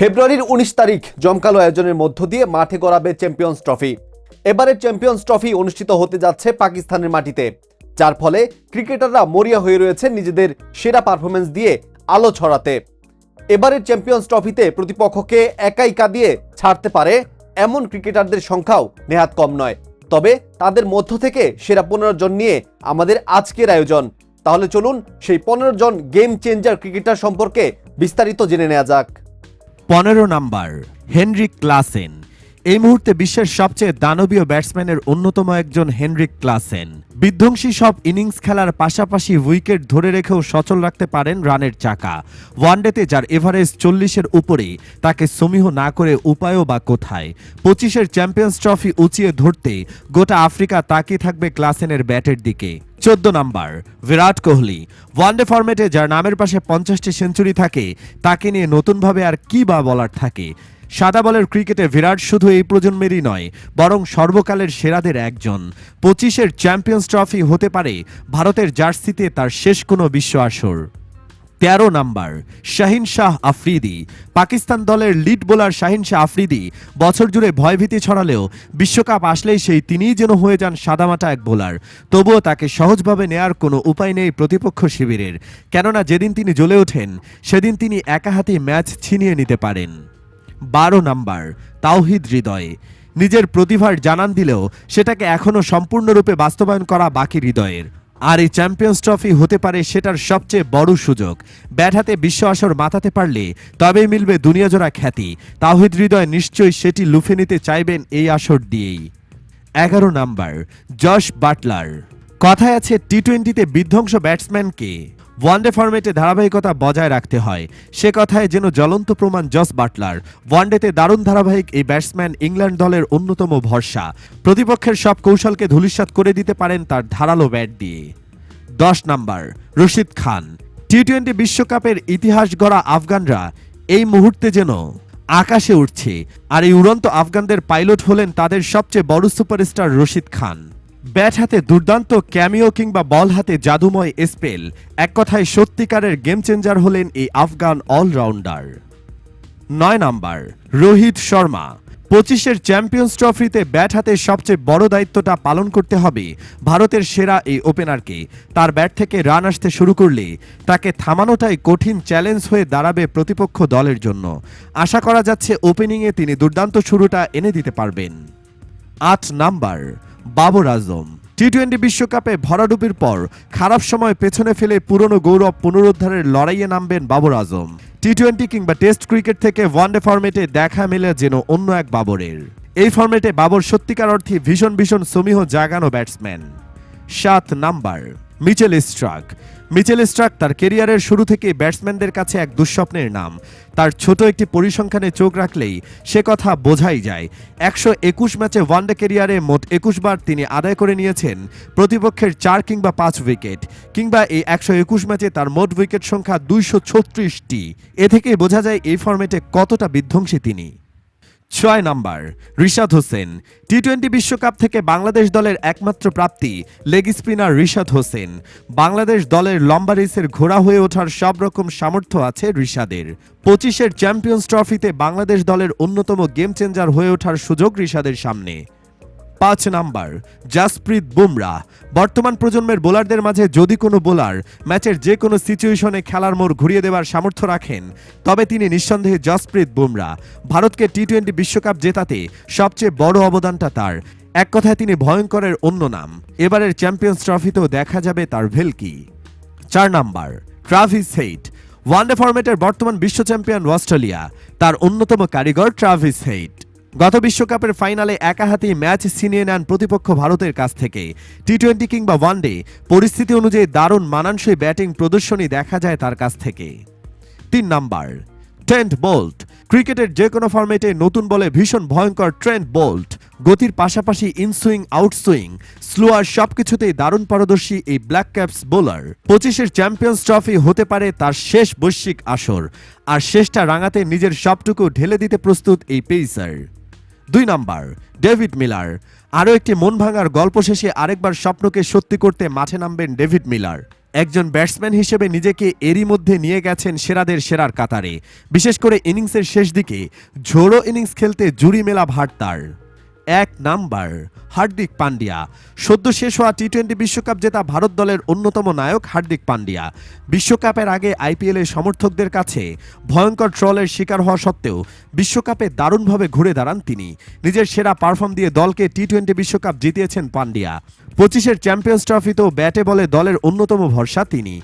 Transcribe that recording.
ফেব্রুয়ারির উনিশ তারিখ জমকালো আয়োজনের মধ্য দিয়ে মাঠে গড়াবে চ্যাম্পিয়ন্স ট্রফি। এবারের চ্যাম্পিয়ন্স ট্রফি অনুষ্ঠিত হতে যাচ্ছে পাকিস্তানের মাটিতে। যার ফলে ক্রিকেটাররা মরিয়া হয়ে রয়েছে নিজেদের সেরা পারফরমেন্স দিয়ে আলো ছড়াতে। এবারের চ্যাম্পিয়ন্স ট্রফিতে প্রতিপক্ষকে একাই কাঁদিয়ে ছাড়তে পারে এমন ক্রিকেটারদের সংখ্যাও নেহাত কম নয়। তবে তাদের মধ্য থেকে সেরা পনেরো জন নিয়ে আমাদের আজকের আয়োজন। তাহলে চলুন সেই পনেরো জন গেম চেঞ্জার ক্রিকেটার সম্পর্কে বিস্তারিত জেনে নেওয়া যাক। পনেরো নাম্বার হেনরিক ক্লাসেন। এই মুহূর্তে বিশ্বের সবচেয়ে দানবীয় ব্যাটসম্যানের অন্যতম একজন হেনরিক ক্লাসেন। বিধ্বংসী সব ইনিংস খেলার পাশাপাশি উইকেট ধরে রেখেও সচল রাখতে পারেন রানের চাকা। ওয়ানডেতে যার এভারেজ চল্লিশের উপরে তাকে সমীহ না করে উপায়ও বা কোথায়? পঁচিশের চ্যাম্পিয়ন্স ট্রফি উঁচিয়ে ধরতে গোটা আফ্রিকা তাকিয়ে থাকবে ক্লাসেনের ব্যাটের দিকে। চোদ্দ নাম্বার, বিরাট কোহলি। ওয়ানডে ফরম্যাটে যার নামের পাশে পঞ্চাশটি সেঞ্চুরি থাকে, তাকে নিয়ে নতুনভাবে আর কি বা বলার থাকে? সাদা বলের ক্রিকেটে বিরাট শুধু এই প্রজন্মেরই নয়, বরং সর্বকালের সেরাদের একজন। পঁচিশের চ্যাম্পিয়ন্স ট্রফি হতে পারে, ভারতের জার্সিতে তার শেষ কোনো বিশ্ব আসর। তেরো নাম্বার, শাহিন শাহ আফ্রিদি। পাকিস্তান দলের লিড বোলার শাহিন শাহ আফ্রিদি বছর জুড়ে ভয়ভীতি ছড়ালেও বিশ্বকাপ আসলেই সেই তিনিই যেন হয়ে যান সাদামাটা এক বোলার। তবুও তাকে সহজভাবে নেয়ার কোনো উপায় নেই প্রতিপক্ষ শিবিরের। কেননা যেদিন তিনি জ্বলে ওঠেন, সেদিন তিনি একা হাতে ম্যাচ ছিনিয়ে নিতে পারেন। বারো নাম্বার, তাওহিদ হৃদয়। নিজের প্রতিভার জানান দিলেও সেটাকে এখনও সম্পূর্ণরূপে বাস্তবায়ন করা বাকি হৃদয়ের। আর এই চ্যাম্পিয়ন্স ট্রফি হতে পারে সেটার সবচেয়ে বড় সুযোগ। ব্যাট হাতে বিশ্ব আসর মাতাতে পারলে তবেই মিলবে দুনিয়াজোড়া খ্যাতি। তাওহিদ হৃদয় নিশ্চয়ই সেটি লুফে নিতে চাইবেন এই আসর দিয়েই। এগারো নাম্বার, জশ বাটলার। কথায় আছে টি টোয়েন্টিতে বিধ্বংস ব্যাটসম্যানকে। ওয়ানডে ফরম্যাটে ধারাবাহিকতা বজায় রাখতে হয়। সে কথায় যেন জ্বলন্ত প্রমাণ জস বাটলার। ওয়ানডেতে দারুণ ধারাবাহিক এই ব্যাটসম্যান ইংল্যান্ড দলের অন্যতম ভরসা। প্রতিপক্ষের সব কৌশলকে ধূলিসাৎ করে দিতে পারেন তার ধারালো ব্যাট দিয়ে। দশ number, Rashid Khan. T twenty বিশ্বকাপের ইতিহাস গড়া আফগানরা এই মুহূর্তে যেন আকাশে উঠছে আর এই উড়ন্ত আফগানদের পাইলট হলেন তাদের সবচেয়ে বড় সুপারস্টার রশিদ খান। ব্যাট হাতে দুর্দান্ত ক্যামিও কিংবা বল হাতে জাদুময় স্পেল এক কথায় সত্যিকারের গেম চেঞ্জার হলেন এই আফগান অলরাউন্ডার নয় নাম্বার, রোহিত শর্মা। পঁচিশের চ্যাম্পিয়ন্স ট্রফিতে ব্যাট হাতে সবচেয়ে বড় দায়িত্বটা পালন করতে হবে ভারতের সেরা এই ওপেনারকে তার ব্যাট থেকে রান আসতে শুরু করলে তাকে থামানোটাই কঠিন চ্যালেঞ্জ হয়ে দাঁড়াবে প্রতিপক্ষ দলের জন্য। আশা করা যাচ্ছে ওপেনিংয়ে তিনি দুর্দান্ত শুরুটা এনে দিতে পারবেন। আট number Babar Azam. T twenty বিশ্বকাপে ভরাডুপির পর খারাপ সময় পেছনে ফেলে পুরনো গৌরব পুনরুদ্ধারের লড়াইয়ে নামবেন বাবর আজম। টি টোয়েন্টি কিংবা টেস্ট ক্রিকেট থেকে ওয়ানডে ফর্মেটে দেখা মেলে যেন অন্য এক বাবরের। এই ফর্মেটে বাবর সত্যিকার অর্থে ভীষণ ভীষণ সমীহ জাগানো ব্যাটসম্যান। সাত number, Mitchell Starc Mitchell Starc তার কেরিয়ারের শুরু থেকে ব্যাটসম্যানদের কাছে এক দুঃস্বপ্নের নাম। তার ছোট একটি পরিসংখ্যানে চোখ রাখলেই সে কথা বোঝাই যায়। একশো একুশ ম্যাচে ওয়ানডে কেরিয়ারে মোট একুশ বার তিনি আদায় করে নিয়েছেন প্রতিপক্ষের চার কিংবা পাঁচ উইকেট, কিংবা এই একশো একুশ ম্যাচে তার মোট উইকেট সংখ্যা দুইশো ছত্রিশটি। এ থেকেই বোঝা যায় এই ফরম্যাটে কতটা বিধ্বংসী তিনি। ছয় number, Rishad Hossain. T twenty বিশ্বকাপ থেকে বাংলাদেশ দলের একমাত্র প্রাপ্তি লেগ স্পিনার রিশাদ হোসেন। বাংলাদেশ দলের লম্বা রেসের ঘোড়া হয়ে ওঠার সব রকম সামর্থ্য আছে রিশাদের। পঁচিশের চ্যাম্পিয়ন্স ট্রফিতে বাংলাদেশ দলের অন্যতম গেম চেঞ্জার হয়ে ওঠার সুযোগ রিশাদের সামনে। পাঁচ নাম্বার, জাসপ্রীত বুমরা। বর্তমান প্রজন্মের বোলারদের মাঝে যদি কোনো বোলার ম্যাচের যে কোনো সিচুয়েশনে খেলার মোড় ঘুরিয়ে দেওয়ার সামর্থ্য রাখেন, তবে তিনি নিঃসন্দেহে জাসপ্রীত বুমরা। ভারতকে টি টোয়েন্টি বিশ্বকাপ জেতাতে সবচেয়ে বড় অবদানটা তার। এক কথায় তিনি ভয়ঙ্করের অন্য নাম। এবারের চ্যাম্পিয়ন্স ট্রফিতেও দেখা যাবে তার ভেলকি। চার number, Travis Head. One day ফরম্যাটের বর্তমান বিশ্ব চ্যাম্পিয়ন অস্ট্রেলিয়া। তার অন্যতম কারিগর ট্রাভিস হেইট। গত বিশ্বকাপের ফাইনালে একা হাতেই ম্যাচ ছিনিয়ে নেন প্রতিপক্ষ ভারতের কাছ থেকে। টি টোয়েন্টি কিংবা ওয়ানডে, পরিস্থিতি অনুযায়ী দারুণ মানানসই ব্যাটিং প্রদর্শনী দেখা যায় তার কাছ থেকে। তিন নাম্বার, ট্রেন্ট বোল্ট। ক্রিকেটের যে কোনো ফরম্যাটে নতুন বলে ভীষণ ভয়ঙ্কর ট্রেন্ট বোল্ট। গতির পাশাপাশি ইনসুইং, আউটসুইং, স্লোয়ার সবকিছুতেই দারুণ পারদর্শী এই ব্ল্যাক ক্যাপস বোলার। পঁচিশের চ্যাম্পিয়ন্স ট্রফি হতে পারে তার শেষ বৈশ্বিক আসর। আর শেষটা রাঙাতে নিজের সবটুকু ঢেলে দিতে প্রস্তুত এই পেইসার। দুই নাম্বার, ডেভিড মিলার। আরও একটি মন ভাঙার গল্প শেষে আরেকবার স্বপ্নকে সত্যি করতে মাঠে নামবেন ডেভিড মিলার। একজন ব্যাটসম্যান হিসেবে নিজেকে এরই মধ্যে নিয়ে গেছেন সেরাদের সেরার কাতারে। বিশেষ করে ইনিংসের শেষ দিকে ঝোড়ো ইনিংস খেলতে জুড়ি মেলা ভাট তার। এক নাম্বার, হার্দিক পান্ডিয়া। সদ্য শেষ হওয়া টি টোয়েন্টি বিশ্বকাপ জেতা ভারত দলের অন্যতম নায়ক হার্দিক পান্ডিয়া। বিশ্বকাপের আগে আইপিএলের সমর্থকদের কাছে ভয়ঙ্কর ট্রলের শিকার হওয়া সত্ত্বেও বিশ্বকাপে দারুণভাবে ঘুরে দাঁড়ান তিনি। নিজের সেরা পারফর্ম দিয়ে দলকে টি টোয়েন্টি বিশ্বকাপ জিতিয়েছেন পান্ডিয়া। পঁচিশের চ্যাম্পিয়ন্স ট্রফিতেও ব্যাটে বলে দলের অন্যতম ভরসা তিনি।